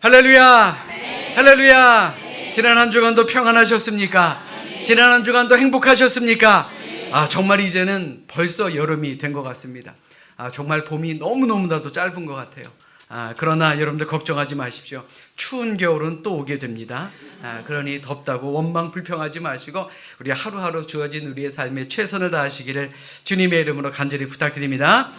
할렐루야! 할렐루야! 지난 한 주간도 평안하셨습니까? 지난 한 주간도 행복하셨습니까? 아, 정말 이제는 벌써 여름이 된 것 같습니다. 아, 정말 봄이 너무너무나도 짧은 것 같아요. 아, 그러나 여러분들 걱정하지 마십시오. 추운 겨울은 또 오게 됩니다. 아, 그러니 덥다고 원망 불평하지 마시고 우리 하루하루 주어진 우리의 삶에 최선을 다하시기를 주님의 이름으로 간절히 부탁드립니다.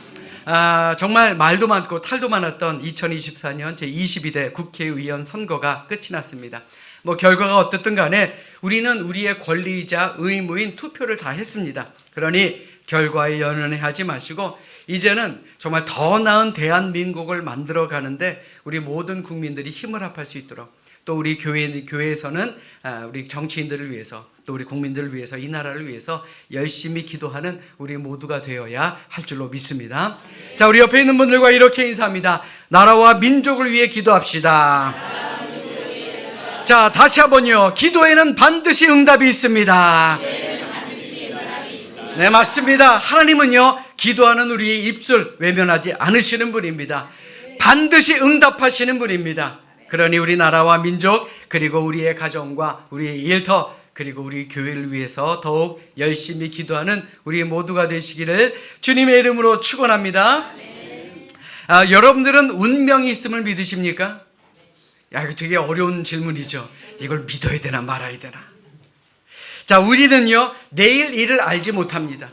아, 정말 말도 많고 탈도 많았던 2024년 제22대 국회의원 선거가 끝이 났습니다. 뭐 결과가 어떻든 간에 우리는 우리의 권리이자 의무인 투표를 다 했습니다. 그러니 결과에 연연하지 마시고 이제는 정말 더 나은 대한민국을 만들어 가는데 우리 모든 국민들이 힘을 합할 수 있도록 또 우리 교회 교회에서는 아, 우리 정치인들을 위해서 또 우리 국민들을 위해서 이 나라를 위해서 열심히 기도하는 우리 모두가 되어야 할 줄로 믿습니다. 자, 우리 옆에 있는 분들과 이렇게 인사합니다. 나라와 민족을 위해 기도합시다. 자, 다시 한번요. 기도에는 반드시 응답이 있습니다. 네, 맞습니다. 하나님은요, 기도하는 우리의 입술 외면하지 않으시는 분입니다. 반드시 응답하시는 분입니다. 그러니 우리 나라와 민족, 그리고 우리의 가정과 우리의 일터, 그리고 우리 교회를 위해서 더욱 열심히 기도하는 우리 모두가 되시기를 주님의 이름으로 축원합니다. 아, 여러분들은 운명이 있음을 믿으십니까? 야, 이거 되게 어려운 질문이죠. 이걸 믿어야 되나 말아야 되나? 자, 우리는요, 내일 일을 알지 못합니다.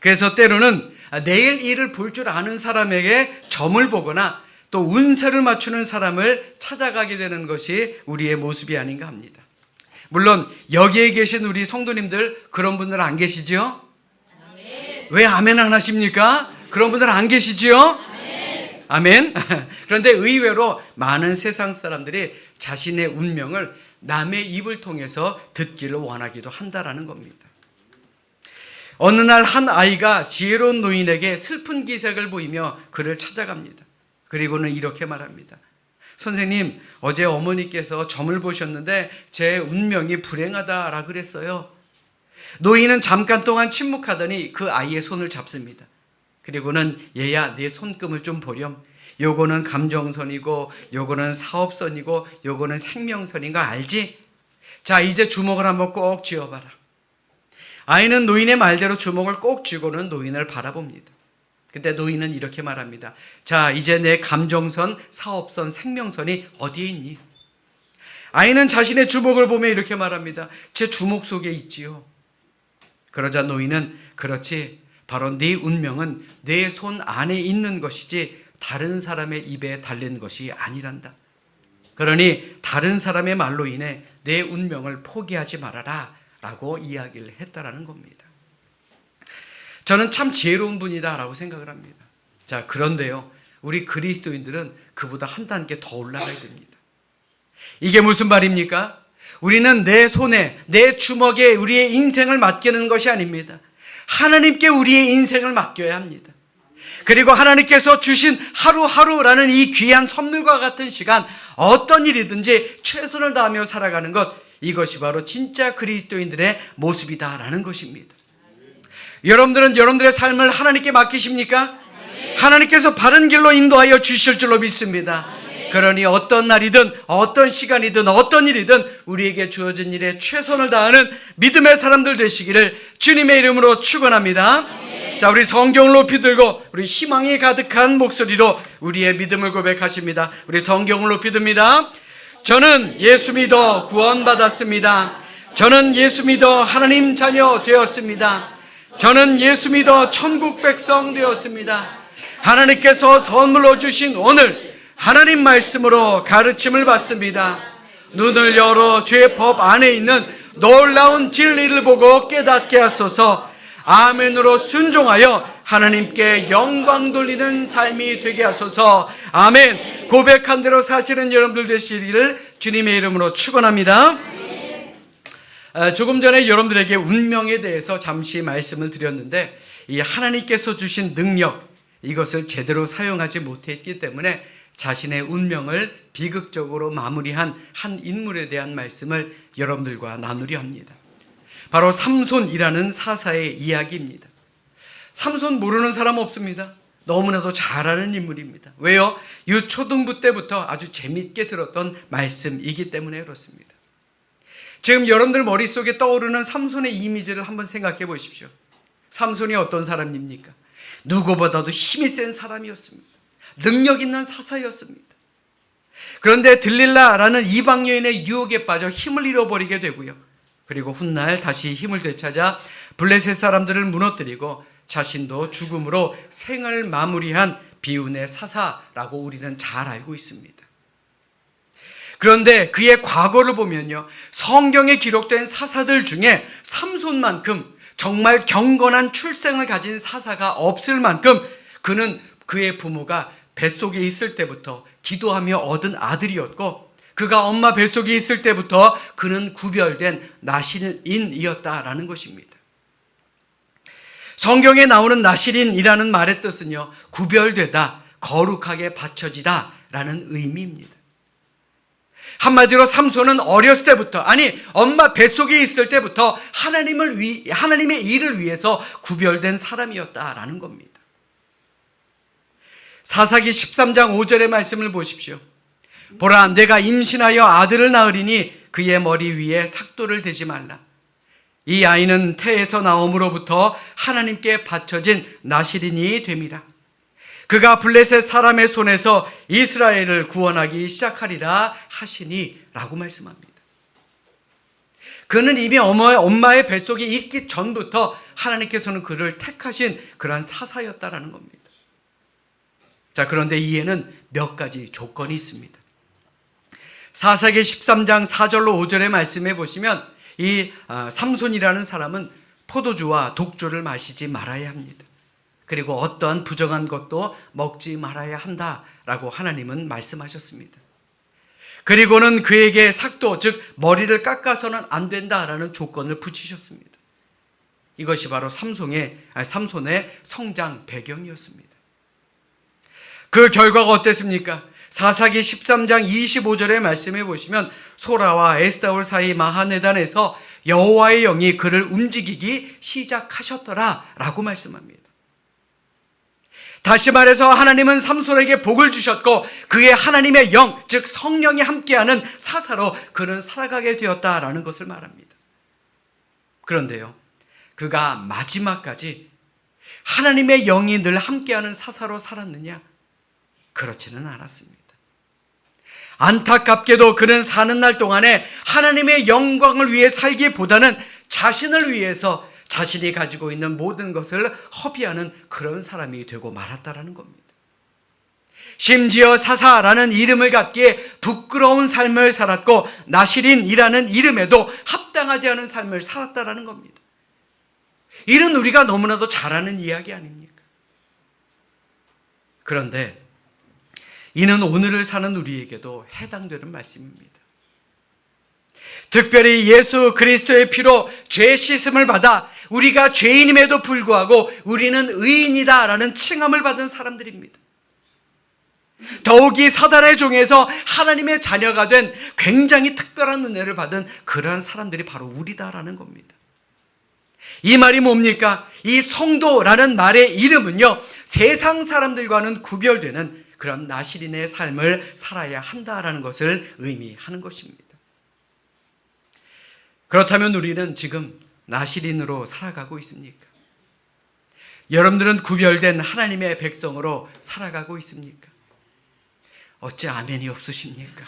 그래서 때로는 내일 일을 볼 줄 아는 사람에게 점을 보거나 또 운세를 맞추는 사람을 찾아가게 되는 것이 우리의 모습이 아닌가 합니다. 물론 여기에 계신 우리 성도님들 그런 분들 안 계시죠? 왜 아멘 안 하십니까? 그런 분들 안 계시지요? 아멘. 그런데 의외로 많은 세상 사람들이 자신의 운명을 남의 입을 통해서 듣기를 원하기도 한다라는 겁니다. 어느 날 한 아이가 지혜로운 노인에게 슬픈 기색을 보이며 그를 찾아갑니다. 그리고는 이렇게 말합니다. 선생님, 어제 어머니께서 점을 보셨는데 제 운명이 불행하다라 그랬어요. 노인은 잠깐 동안 침묵하더니 그 아이의 손을 잡습니다. 그리고는 얘야 내 손금을 좀 보렴. 요거는 감정선이고 요거는 사업선이고 요거는 생명선인 거 알지? 자 이제 주먹을 한번 꼭 쥐어봐라. 아이는 노인의 말대로 주먹을 꼭 쥐고는 노인을 바라봅니다. 근데 노인은 이렇게 말합니다. 자 이제 내 감정선, 사업선, 생명선이 어디에 있니? 아이는 자신의 주먹을 보며 이렇게 말합니다. 제 주먹 속에 있지요. 그러자 노인은 그렇지 바로 네 운명은 내 손 안에 있는 것이지 다른 사람의 입에 달린 것이 아니란다. 그러니 다른 사람의 말로 인해 내 운명을 포기하지 말아라 라고 이야기를 했다라는 겁니다. 저는 참 지혜로운 분이다라고 생각을 합니다. 자, 그런데요. 우리 그리스도인들은 그보다 한 단계 더 올라가야 됩니다. 이게 무슨 말입니까? 우리는 내 손에, 내 주먹에 우리의 인생을 맡기는 것이 아닙니다. 하나님께 우리의 인생을 맡겨야 합니다. 그리고 하나님께서 주신 하루하루라는 이 귀한 선물과 같은 시간, 어떤 일이든지 최선을 다하며 살아가는 것, 이것이 바로 진짜 그리스도인들의 모습이다라는 것입니다. 여러분들은 여러분들의 삶을 하나님께 맡기십니까? 하나님께서 바른 길로 인도하여 주실 줄로 믿습니다. 그러니 어떤 날이든 어떤 시간이든 어떤 일이든 우리에게 주어진 일에 최선을 다하는 믿음의 사람들 되시기를 주님의 이름으로 축원합니다. 자, 우리 성경을 높이 들고 우리 희망이 가득한 목소리로 우리의 믿음을 고백하십니다. 우리 성경을 높이 듭니다. 저는 예수 믿어 구원받았습니다. 저는 예수 믿어 하나님 자녀 되었습니다. 저는 예수 믿어 천국 백성 되었습니다. 하나님께서 선물로 주신 오늘 하나님 말씀으로 가르침을 받습니다. 눈을 열어 죄의 법 안에 있는 놀라운 진리를 보고 깨닫게 하소서 아멘으로 순종하여 하나님께 영광 돌리는 삶이 되게 하소서 아멘 고백한 대로 사실은 여러분들 되시기를 주님의 이름으로 축원합니다. 어, 조금 전에 여러분들에게 운명에 대해서 잠시 말씀을 드렸는데 이 하나님께서 주신 능력 이것을 제대로 사용하지 못했기 때문에 자신의 운명을 비극적으로 마무리한 한 인물에 대한 말씀을 여러분들과 나누려 합니다. 바로 삼손이라는 사사의 이야기입니다. 삼손 모르는 사람 없습니다. 너무나도 잘 아는 인물입니다. 왜요? 유초등부 때부터 아주 재밌게 들었던 말씀이기 때문에 그렇습니다. 지금 여러분들 머릿속에 떠오르는 삼손의 이미지를 한번 생각해 보십시오. 삼손이 어떤 사람입니까? 누구보다도 힘이 센 사람이었습니다. 능력 있는 사사였습니다. 그런데 들릴라라는 이방 여인의 유혹에 빠져 힘을 잃어버리게 되고요. 그리고 훗날 다시 힘을 되찾아 블레셋 사람들을 무너뜨리고 자신도 죽음으로 생을 마무리한 비운의 사사라고 우리는 잘 알고 있습니다. 그런데 그의 과거를 보면요. 성경에 기록된 사사들 중에 삼손만큼 정말 경건한 출생을 가진 사사가 없을 만큼 그는 그의 부모가 뱃속에 있을 때부터 기도하며 얻은 아들이었고 그가 엄마 뱃속에 있을 때부터 그는 구별된 나실인이었다라는 것입니다. 성경에 나오는 나실인이라는 말의 뜻은요, 구별되다, 거룩하게 받쳐지다 라는 의미입니다. 한마디로 삼손은 어렸을 때부터, 아니, 엄마 뱃속에 있을 때부터 하나님을 위, 하나님의 일을 위해서 구별된 사람이었다라는 겁니다. 사사기 13장 5절의 말씀을 보십시오. 보라, 내가 임신하여 아들을 낳으리니 그의 머리 위에 삭도를 대지 말라. 이 아이는 태에서 나옴으로부터 하나님께 바쳐진 나시린이 됨이라. 그가 블레셋 사람의 손에서 이스라엘을 구원하기 시작하리라 하시니 라고 말씀합니다. 그는 이미 엄마의 뱃속에 있기 전부터 하나님께서는 그를 택하신 그러한 사사였다라는 겁니다. 자, 그런데 이에는 몇 가지 조건이 있습니다. 사사기 13장 4절로 5절의 말씀해 보시면 이 아, 삼손이라는 사람은 포도주와 독주를 마시지 말아야 합니다. 그리고 어떠한 부정한 것도 먹지 말아야 한다라고 하나님은 말씀하셨습니다. 그리고는 그에게 삭도 즉 머리를 깎아서는 안 된다라는 조건을 붙이셨습니다. 이것이 바로 아니, 삼손의 성장 배경이었습니다. 그 결과가 어땠습니까? 사사기 13장 25절의 말씀해 보시면 소라와 에스다올 사이 마하네단에서 여호와의 영이 그를 움직이기 시작하셨더라라고 말씀합니다. 다시 말해서 하나님은 삼손에게 복을 주셨고 그의 하나님의 영, 즉 성령이 함께하는 사사로 그는 살아가게 되었다라는 것을 말합니다. 그런데요, 그가 마지막까지 하나님의 영이 늘 함께하는 사사로 살았느냐? 그렇지는 않았습니다. 안타깝게도 그는 사는 날 동안에 하나님의 영광을 위해 살기보다는 자신을 위해서 자신이 가지고 있는 모든 것을 허비하는 그런 사람이 되고 말았다라는 겁니다. 심지어 사사라는 이름을 갖기에 부끄러운 삶을 살았고 나시린이라는 이름에도 합당하지 않은 삶을 살았다라는 겁니다. 이는 우리가 너무나도 잘 아는 이야기 아닙니까? 그런데 이는 오늘을 사는 우리에게도 해당되는 말씀입니다. 특별히 예수 그리스도의 피로 죄 씻음을 받아 우리가 죄인임에도 불구하고 우리는 의인이다라는 칭함을 받은 사람들입니다. 더욱이 사단의 종에서 하나님의 자녀가 된 굉장히 특별한 은혜를 받은 그러한 사람들이 바로 우리다라는 겁니다. 이 말이 뭡니까? 이 성도라는 말의 이름은요, 세상 사람들과는 구별되는 그런 나시린의 삶을 살아야 한다라는 것을 의미하는 것입니다. 그렇다면 우리는 지금 나시린으로 살아가고 있습니까? 여러분들은 구별된 하나님의 백성으로 살아가고 있습니까? 어찌 아멘이 없으십니까?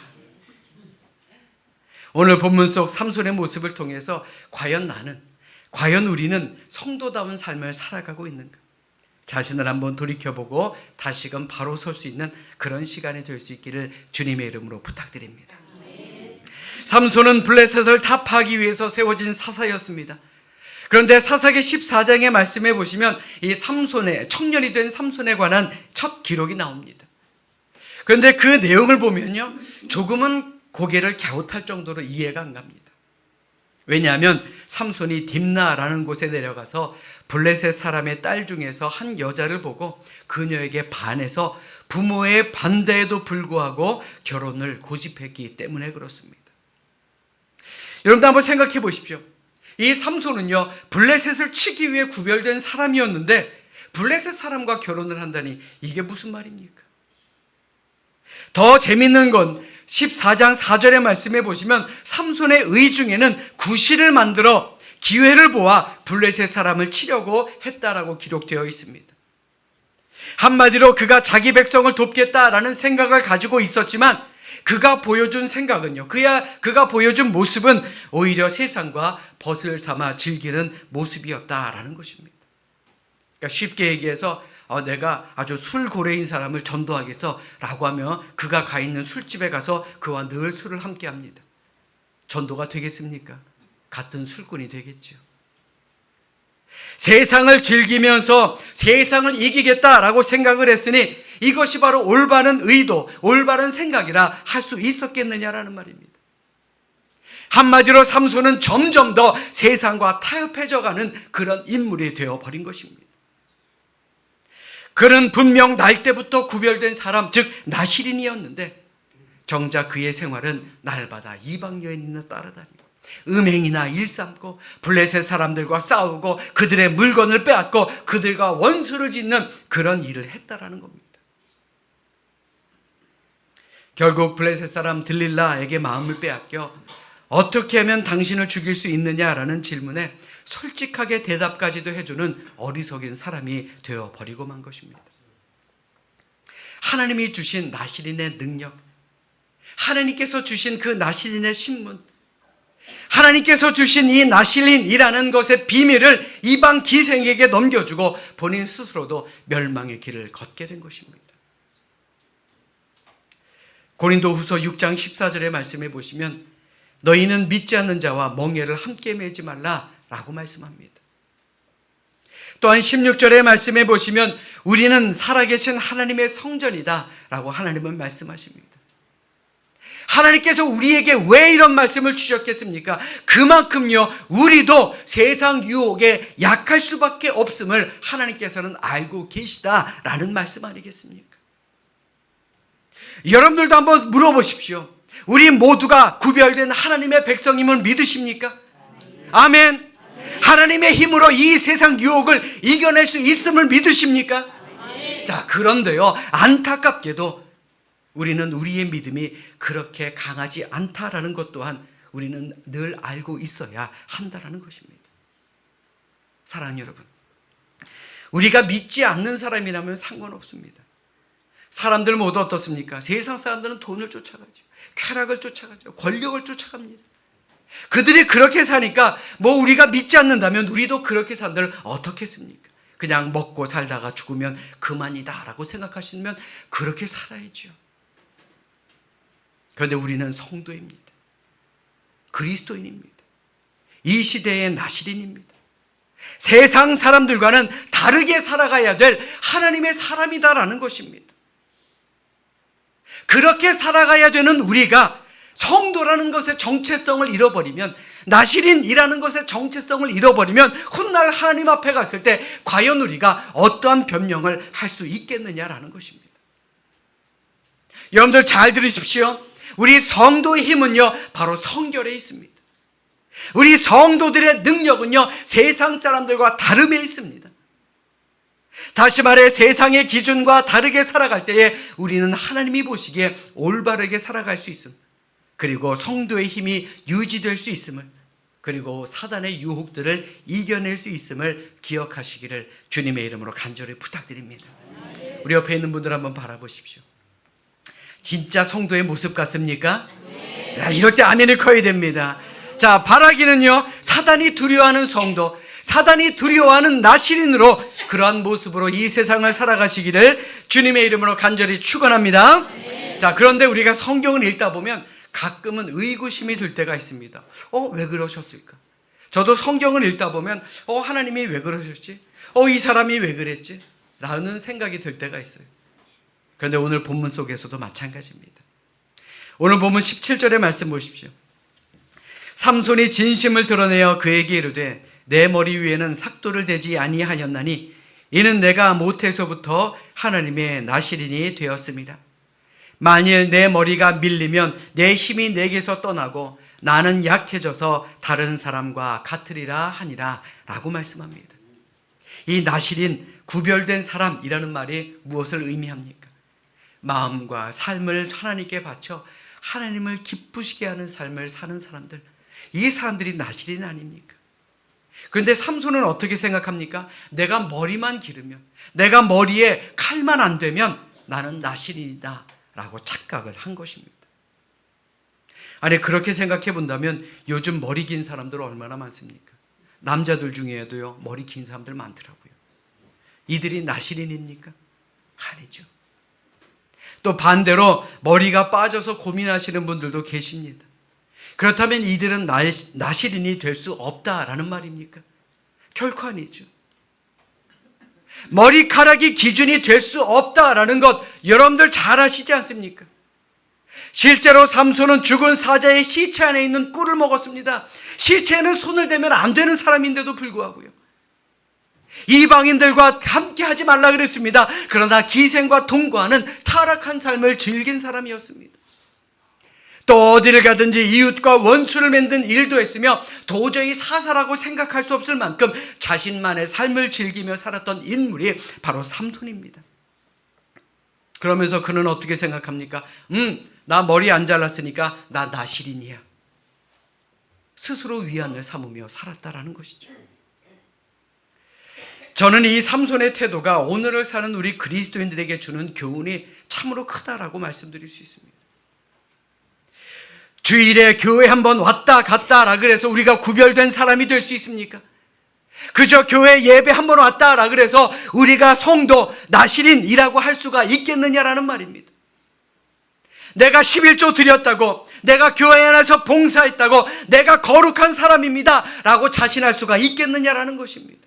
오늘 본문 속 삼손의 모습을 통해서 과연 나는, 과연 우리는 성도다운 삶을 살아가고 있는가? 자신을 한번 돌이켜보고 다시금 바로 설 수 있는 그런 시간이 될 수 있기를 주님의 이름으로 부탁드립니다. 삼손은 블레셋을 타파하기 위해서 세워진 사사였습니다. 그런데 사사기 14장의 말씀해 보시면 이 삼손의 청년이 된 삼손에 관한 첫 기록이 나옵니다. 그런데 그 내용을 보면요. 조금은 고개를 갸웃할 정도로 이해가 안 갑니다. 왜냐하면 삼손이 딥나라는 곳에 내려가서 블레셋 사람의 딸 중에서 한 여자를 보고 그녀에게 반해서 부모의 반대에도 불구하고 결혼을 고집했기 때문에 그렇습니다. 여러분도 한번 생각해 보십시오. 이 삼손은요, 블레셋을 치기 위해 구별된 사람이었는데 블레셋 사람과 결혼을 한다니 이게 무슨 말입니까? 더 재밌는 건 14장 4절의 말씀에 보시면 삼손의 의 중에는 구실을 만들어 기회를 보아 블레셋 사람을 치려고 했다라고 기록되어 있습니다. 한마디로 그가 자기 백성을 돕겠다라는 생각을 가지고 있었지만 그가 보여준 생각은요. 그야 그가 보여준 모습은 오히려 세상과 벗을 삼아 즐기는 모습이었다라는 것입니다. 그러니까 쉽게 얘기해서 어, 내가 아주 술고래인 사람을 전도하겠어라고 하며 그가 가 있는 술집에 가서 그와 늘 술을 함께 합니다. 전도가 되겠습니까? 같은 술꾼이 되겠죠. 세상을 즐기면서 세상을 이기겠다라고 생각을 했으니 이것이 바로 올바른 의도, 올바른 생각이라 할 수 있었겠느냐라는 말입니다. 한마디로 삼손은 점점 더 세상과 타협해져 가는 그런 인물이 되어 버린 것입니다. 그는 분명 날 때부터 구별된 사람, 즉 나시린이었는데 정작 그의 생활은 날마다 이방 여인을 따라다니고 음행이나 일삼고 블레셋 사람들과 싸우고 그들의 물건을 빼앗고 그들과 원수를 짓는 그런 일을 했다라는 겁니다. 결국 블레셋 사람 들릴라에게 마음을 빼앗겨 어떻게 하면 당신을 죽일 수 있느냐라는 질문에 솔직하게 대답까지도 해주는 어리석인 사람이 되어 버리고 만 것입니다. 하나님이 주신 나시린의 능력, 하나님께서 주신 그 나시린의 신문, 하나님께서 주신 이 나실린이라는 것의 비밀을 이방 기생에게 넘겨주고 본인 스스로도 멸망의 길을 걷게 된 것입니다. 고린도 후서 6장 14절의 말씀에 보시면 너희는 믿지 않는 자와 멍해를 함께 매지 말라 라고 말씀합니다. 또한 16절의 말씀에 보시면 우리는 살아계신 하나님의 성전이다 라고 하나님은 말씀하십니다. 하나님께서 우리에게 왜 이런 말씀을 주셨겠습니까? 그만큼요, 우리도 세상 유혹에 약할 수밖에 없음을 하나님께서는 알고 계시다라는 말씀 아니겠습니까? 여러분들도 한번 물어보십시오. 우리 모두가 구별된 하나님의 백성임을 믿으십니까? 아멘. 하나님의 힘으로 이 세상 유혹을 이겨낼 수 있음을 믿으십니까? 자, 그런데요, 안타깝게도 우리는 우리의 믿음이 그렇게 강하지 않다라는 것 또한 우리는 늘 알고 있어야 한다라는 것입니다. 사랑하는 여러분, 우리가 믿지 않는 사람이라면 상관없습니다. 사람들 모두 어떻습니까? 세상 사람들은 돈을 쫓아가죠. 쾌락을 쫓아가죠. 권력을 쫓아갑니다. 그들이 그렇게 사니까 뭐 우리가 믿지 않는다면 우리도 그렇게 산들 어떻겠습니까? 그냥 먹고 살다가 죽으면 그만이다라고 생각하시면 그렇게 살아야죠. 그런데 우리는 성도입니다. 그리스도인입니다. 이 시대의 나시린입니다. 세상 사람들과는 다르게 살아가야 될 하나님의 사람이다라는 것입니다. 그렇게 살아가야 되는 우리가 성도라는 것의 정체성을 잃어버리면 나시린이라는 것의 정체성을 잃어버리면 훗날 하나님 앞에 갔을 때 과연 우리가 어떠한 변명을 할 수 있겠느냐라는 것입니다. 여러분들 잘 들으십시오. 우리 성도의 힘은요, 바로 성결에 있습니다. 우리 성도들의 능력은요, 세상 사람들과 다름에 있습니다. 다시 말해 세상의 기준과 다르게 살아갈 때에 우리는 하나님이 보시기에 올바르게 살아갈 수 있음. 그리고 성도의 힘이 유지될 수 있음을 그리고 사단의 유혹들을 이겨낼 수 있음을 기억하시기를 주님의 이름으로 간절히 부탁드립니다. 우리 옆에 있는 분들 한번 바라보십시오. 진짜 성도의 모습 같습니까? 야, 이럴 때 아멘을 커야 됩니다. 자, 바라기는요, 사단이 두려워하는 성도, 사단이 두려워하는 나시린으로 그러한 모습으로 이 세상을 살아가시기를 주님의 이름으로 간절히 축원합니다. 자, 그런데 우리가 성경을 읽다 보면 가끔은 의구심이 들 때가 있습니다. 어, 왜 그러셨을까? 저도 성경을 읽다 보면 어, 하나님이 왜 그러셨지? 어, 이 사람이 왜 그랬지? 라는 생각이 들 때가 있어요. 그런데 오늘 본문 속에서도 마찬가지입니다. 오늘 본문 17절의 말씀 보십시오. 삼손이 진심을 드러내어 그에게 이르되 내 머리 위에는 삭도를 대지 아니하였나니 이는 내가 못해서부터 하나님의 나시린이 되었습니다. 만일 내 머리가 밀리면 내 힘이 내게서 떠나고 나는 약해져서 다른 사람과 같으리라 하니라 라고 말씀합니다. 이 나시린 구별된 사람이라는 말이 무엇을 의미합니까? 마음과 삶을 하나님께 바쳐 하나님을 기쁘시게 하는 삶을 사는 사람들. 이 사람들이 나실인 아닙니까? 그런데 삼손은 어떻게 생각합니까? 내가 머리만 기르면, 내가 머리에 칼만 안 되면 나는 나실이다. 라고 착각을 한 것입니다. 아니, 그렇게 생각해 본다면 요즘 머리 긴 사람들 얼마나 많습니까? 남자들 중에도요, 머리 긴 사람들 많더라고요. 이들이 나실인입니까? 아니죠. 또 반대로 머리가 빠져서 고민하시는 분들도 계십니다. 그렇다면 이들은 나- 나실인이 될 수 없다라는 말입니까? 결코 아니죠. 머리카락이 기준이 될 수 없다라는 것 여러분들 잘 아시지 않습니까? 실제로 삼손은 죽은 사자의 시체 안에 있는 꿀을 먹었습니다. 시체에는 손을 대면 안 되는 사람인데도 불구하고요. 이방인들과 함께 하지 말라 그랬습니다. 그러나 기생과 동거하는 타락한 삶을 즐긴 사람이었습니다. 또 어디를 가든지 이웃과 원수를 맺는 일도 했으며 도저히 사사라고 생각할 수 없을 만큼 자신만의 삶을 즐기며 살았던 인물이 바로 삼손입니다. 그러면서 그는 어떻게 생각합니까? 음, 나 머리 안 잘랐으니까 나 나실인이야. 스스로 위안을 삼으며 살았다라는 것이죠. 저는 이 삼손의 태도가 오늘을 사는 우리 그리스도인들에게 주는 교훈이 참으로 크다라고 말씀드릴 수 있습니다. 주일에 교회 한번 왔다 갔다라 그래서 우리가 구별된 사람이 될 수 있습니까? 그저 교회 예배 한번 왔다라 그래서 우리가 성도 나실인이라고 할 수가 있겠느냐라는 말입니다. 내가 11조 드렸다고, 내가 교회 안에서 봉사했다고, 내가 거룩한 사람입니다. 라고 자신할 수가 있겠느냐라는 것입니다.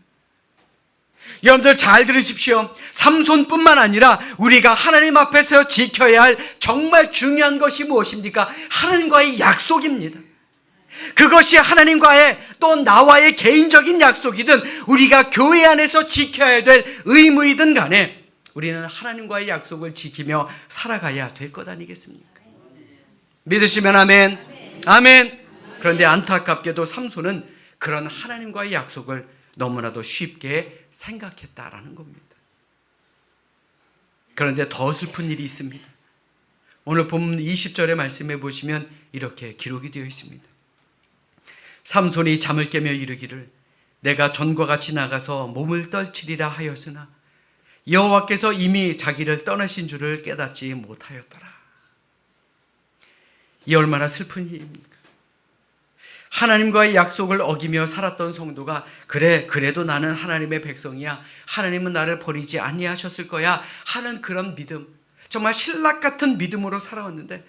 여러분들 잘 들으십시오. 삼손뿐만 아니라 우리가 하나님 앞에서 지켜야 할 정말 중요한 것이 무엇입니까? 하나님과의 약속입니다. 그것이 하나님과의 또 나와의 개인적인 약속이든 우리가 교회 안에서 지켜야 될 의무이든 간에 우리는 하나님과의 약속을 지키며 살아가야 될 것 아니겠습니까? 믿으시면 아멘. 아멘. 그런데 안타깝게도 삼손은 그런 하나님과의 약속을 너무나도 쉽게 생각했다라는 겁니다. 그런데 더 슬픈 일이 있습니다. 오늘 본문 20절의 말씀해 보시면 이렇게 기록이 되어 있습니다. 삼손이 잠을 깨며 이르기를 내가 전과 같이 나가서 몸을 떨치리라 하였으나 여호와께서 이미 자기를 떠나신 줄을 깨닫지 못하였더라. 이 얼마나 슬픈 일입니까? 하나님과의 약속을 어기며 살았던 성도가 그래 그래도 나는 하나님의 백성이야. 하나님은 나를 버리지 아니하셨을 거야 하는 그런 믿음. 정말 신락 같은 믿음으로 살아왔는데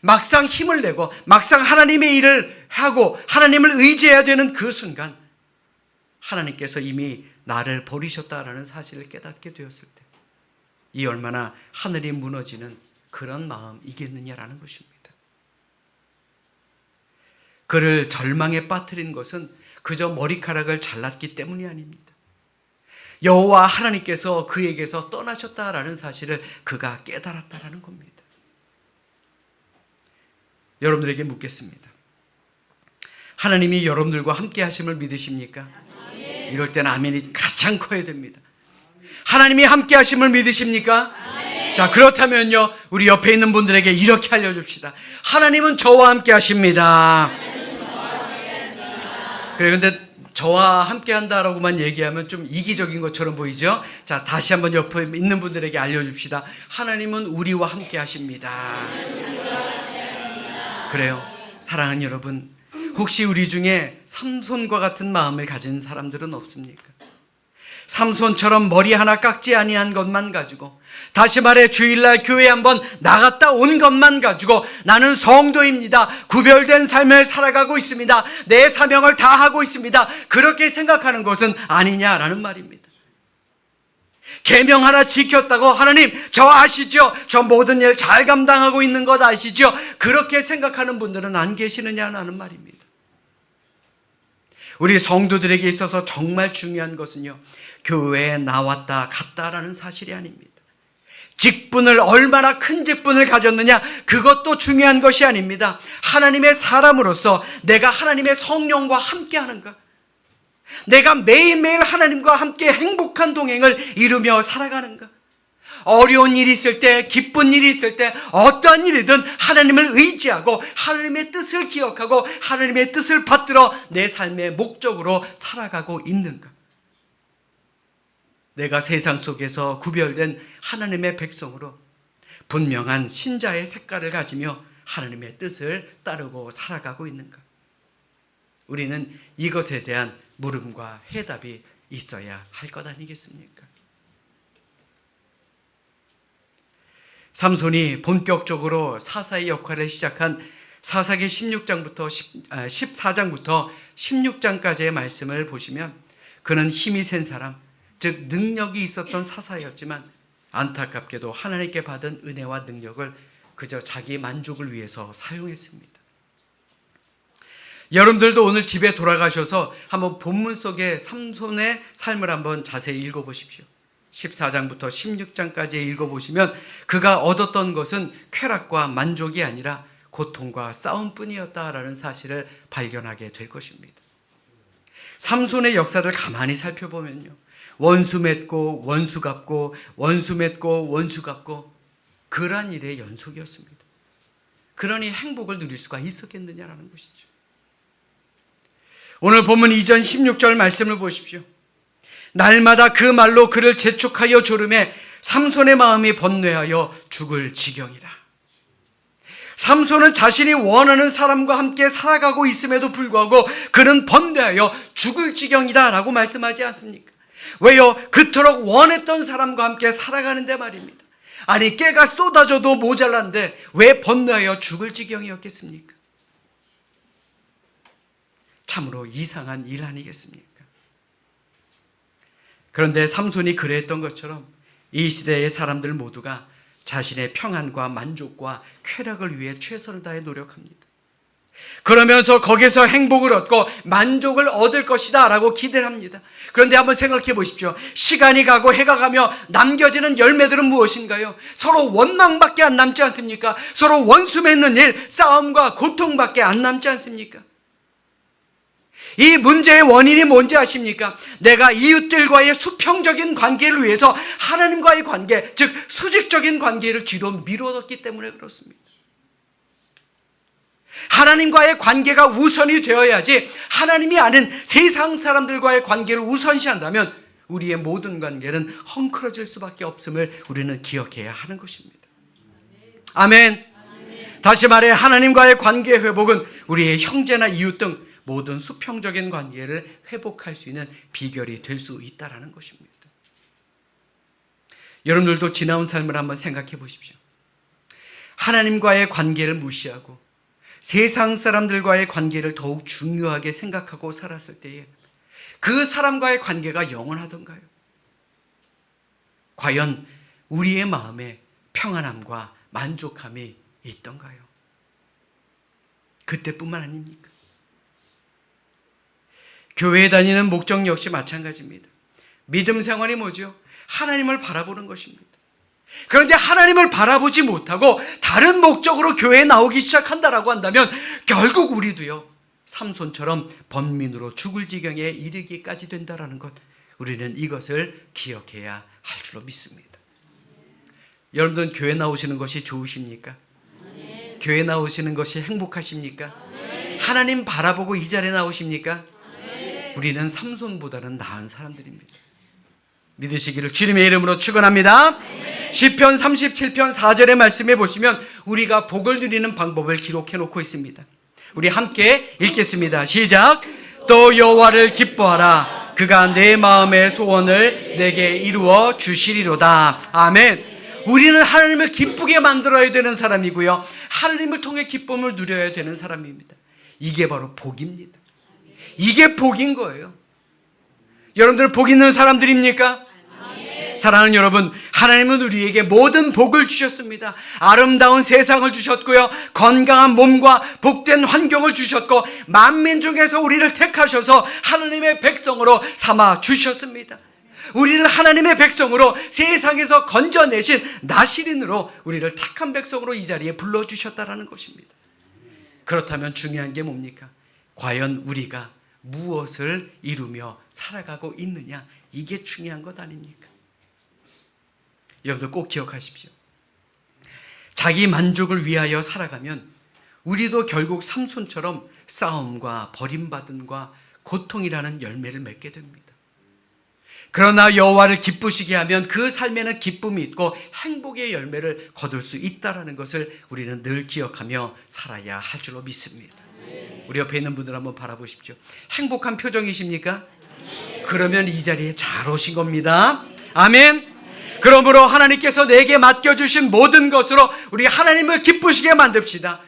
막상 힘을 내고 막상 하나님의 일을 하고 하나님을 의지해야 되는 그 순간 하나님께서 이미 나를 버리셨다라는 사실을 깨닫게 되었을 때 이 얼마나 하늘이 무너지는 그런 마음이겠느냐라는 것입니다. 그를 절망에 빠뜨린 것은 그저 머리카락을 잘랐기 때문이 아닙니다. 여호와 하나님께서 그에게서 떠나셨다라는 사실을 그가 깨달았다라는 겁니다. 여러분들에게 묻겠습니다. 하나님이 여러분들과 함께 하심을 믿으십니까? 이럴 때는 아멘이 가장 커야 됩니다. 하나님이 함께 하심을 믿으십니까? 자, 그렇다면요, 우리 옆에 있는 분들에게 이렇게 알려 줍시다. 하나님은 저와 함께 하십니다. 그래, 근데 저와 함께 한다라고만 얘기하면 좀 이기적인 것처럼 보이죠? 자, 다시 한번 옆에 있는 분들에게 알려줍시다. 하나님은 우리와 함께 하십니다. 그래요. 사랑하는 여러분, 혹시 우리 중에 삼손과 같은 마음을 가진 사람들은 없습니까? 삼손처럼 머리 하나 깎지 아니한 것만 가지고 다시 말해 주일날 교회 한번 나갔다 온 것만 가지고 나는 성도입니다. 구별된 삶을 살아가고 있습니다. 내 사명을 다 하고 있습니다. 그렇게 생각하는 것은 아니냐라는 말입니다. 계명 하나 지켰다고 하나님 저 아시죠? 저 모든 일 잘 감당하고 있는 것 아시죠? 그렇게 생각하는 분들은 안 계시느냐라는 말입니다. 우리 성도들에게 있어서 정말 중요한 것은요. 교회에 나왔다 갔다라는 사실이 아닙니다. 직분을 얼마나 큰 직분을 가졌느냐 그것도 중요한 것이 아닙니다. 하나님의 사람으로서 내가 하나님의 성령과 함께 하는가? 내가 매일매일 하나님과 함께 행복한 동행을 이루며 살아가는가? 어려운 일이 있을 때, 기쁜 일이 있을 때, 어떠한 일이든 하나님을 의지하고 하나님의 뜻을 기억하고 하나님의 뜻을 받들어 내 삶의 목적으로 살아가고 있는가? 내가 세상 속에서 구별된 하나님의 백성으로 분명한 신자의 색깔을 가지며 하나님의 뜻을 따르고 살아가고 있는가? 우리는 이것에 대한 물음과 해답이 있어야 할 것 아니겠습니까? 삼손이 본격적으로 사사의 역할을 시작한 사사기 16장부터 14장부터 16장까지의 말씀을 보시면 그는 힘이 센 사람, 즉 능력이 있었던 사사였지만 안타깝게도 하나님께 받은 은혜와 능력을 그저 자기 만족을 위해서 사용했습니다. 여러분들도 오늘 집에 돌아가셔서 한번 본문 속의 삼손의 삶을 한번 자세히 읽어보십시오. 14장부터 16장까지 읽어보시면 그가 얻었던 것은 쾌락과 만족이 아니라 고통과 싸움뿐이었다라는 사실을 발견하게 될 것입니다. 삼손의 역사를 가만히 살펴보면요. 원수 맺고 원수 갚고 원수 맺고 원수 갚고 그러한 일의 연속이었습니다. 그러니 행복을 누릴 수가 있었겠느냐라는 것이죠. 오늘 본문 이전 16절 말씀을 보십시오. 날마다 그 말로 그를 재촉하여 조름에 삼손의 마음이 번뇌하여 죽을 지경이라. 삼손은 자신이 원하는 사람과 함께 살아가고 있음에도 불구하고 그는 번뇌하여 죽을 지경이다라고 말씀하지 않습니까? 왜요? 그토록 원했던 사람과 함께 살아가는데 말입니다. 아니 깨가 쏟아져도 모자란데 왜 번뇌하여 죽을 지경이었겠습니까? 참으로 이상한 일 아니겠습니까? 그런데 삼손이 그랬던 것처럼 이 시대의 사람들 모두가 자신의 평안과 만족과 쾌락을 위해 최선을 다해 노력합니다. 그러면서 거기서 행복을 얻고 만족을 얻을 것이다 라고 기대를 합니다. 그런데 한번 생각해 보십시오. 시간이 가고 해가 가며 남겨지는 열매들은 무엇인가요? 서로 원망밖에 안 남지 않습니까? 서로 원수 맺는 일, 싸움과 고통밖에 안 남지 않습니까? 이 문제의 원인이 뭔지 아십니까? 내가 이웃들과의 수평적인 관계를 위해서 하나님과의 관계, 즉 수직적인 관계를 뒤로 미뤄뒀기 때문에 그렇습니다. 하나님과의 관계가 우선이 되어야지 하나님이 아는 세상 사람들과의 관계를 우선시한다면 우리의 모든 관계는 헝클어질 수밖에 없음을 우리는 기억해야 하는 것입니다. 아멘. 다시 말해 하나님과의 관계 회복은 우리의 형제나 이웃 등 모든 수평적인 관계를 회복할 수 있는 비결이 될 수 있다라는 것입니다. 여러분들도 지나온 삶을 한번 생각해 보십시오. 하나님과의 관계를 무시하고 세상 사람들과의 관계를 더욱 중요하게 생각하고 살았을 때에 그 사람과의 관계가 영원하던가요? 과연 우리의 마음에 평안함과 만족함이 있던가요? 그때뿐만 아닙니까? 교회에 다니는 목적 역시 마찬가지입니다. 믿음 생활이 뭐죠? 하나님을 바라보는 것입니다. 그런데 하나님을 바라보지 못하고 다른 목적으로 교회에 나오기 시작한다라고 한다면 결국 우리도요, 삼손처럼 번민으로 죽을 지경에 이르기까지 된다라는 것, 우리는 이것을 기억해야 할 줄로 믿습니다. 여러분들 교회 나오시는 것이 좋으십니까? 교회 나오시는 것이 행복하십니까? 하나님 바라보고 이 자리에 나오십니까? 우리는 삼손보다는 나은 사람들입니다. 믿으시기를 주님의 이름으로 축원합니다. 시편 37편 4절의 말씀에 보시면 우리가 복을 누리는 방법을 기록해 놓고 있습니다. 우리 함께 읽겠습니다. 시작. 또 여호와를 기뻐하라. 그가 내 마음의 소원을 내게 이루어 주시리로다. 아멘. 우리는 하나님을 기쁘게 만들어야 되는 사람이고요. 하나님을 통해 기쁨을 누려야 되는 사람입니다. 이게 바로 복입니다. 이게 복인 거예요. 여러분들 복 있는 사람들입니까? 사랑하는 여러분, 하나님은 우리에게 모든 복을 주셨습니다. 아름다운 세상을 주셨고요. 건강한 몸과 복된 환경을 주셨고, 만민 중에서 우리를 택하셔서 하나님의 백성으로 삼아 주셨습니다. 우리를 하나님의 백성으로 세상에서 건져내신 나시린으로 우리를 택한 백성으로 이 자리에 불러주셨다라는 것입니다. 그렇다면 중요한 게 뭡니까? 과연 우리가 무엇을 이루며 살아가고 있느냐 이게 중요한 것 아닙니까? 여러분들 꼭 기억하십시오. 자기 만족을 위하여 살아가면 우리도 결국 삼손처럼 싸움과 버림받음과 고통이라는 열매를 맺게 됩니다. 그러나 여호와를 기쁘시게 하면 그 삶에는 기쁨이 있고 행복의 열매를 거둘 수 있다라는 것을 우리는 늘 기억하며 살아야 할 줄로 믿습니다. 우리 옆에 있는 분들 한번 바라보십시오. 행복한 표정이십니까? 그러면 이 자리에 잘 오신 겁니다. 아멘. 그러므로 하나님께서 내게 맡겨주신 모든 것으로 우리 하나님을 기쁘시게 만듭시다.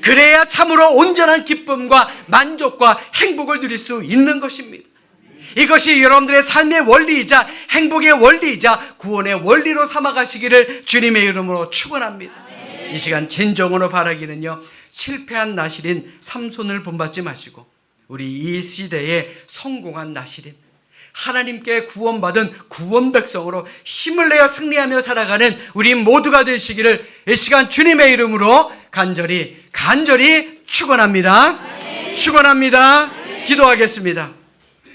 그래야 참으로 온전한 기쁨과 만족과 행복을 누릴 수 있는 것입니다. 이것이 여러분들의 삶의 원리이자 행복의 원리이자 구원의 원리로 삼아가시기를 주님의 이름으로 축원합니다. 이 시간 진정으로 바라기는요. 실패한 나실인 삼손을 본받지 마시고 우리 이 시대에 성공한 나실인 하나님께 구원받은 구원 백성으로 힘을 내어 승리하며 살아가는 우리 모두가 되시기를 이 시간 주님의 이름으로 간절히 간절히 축원합니다. 축원합니다. 기도하겠습니다.